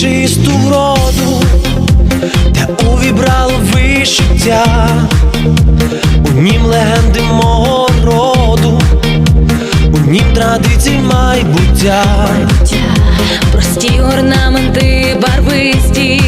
чисту вроду, те увібрало вишиття, у нім легенди мого роду, у нім традицій майбуття. Прості орнаменти барвисті,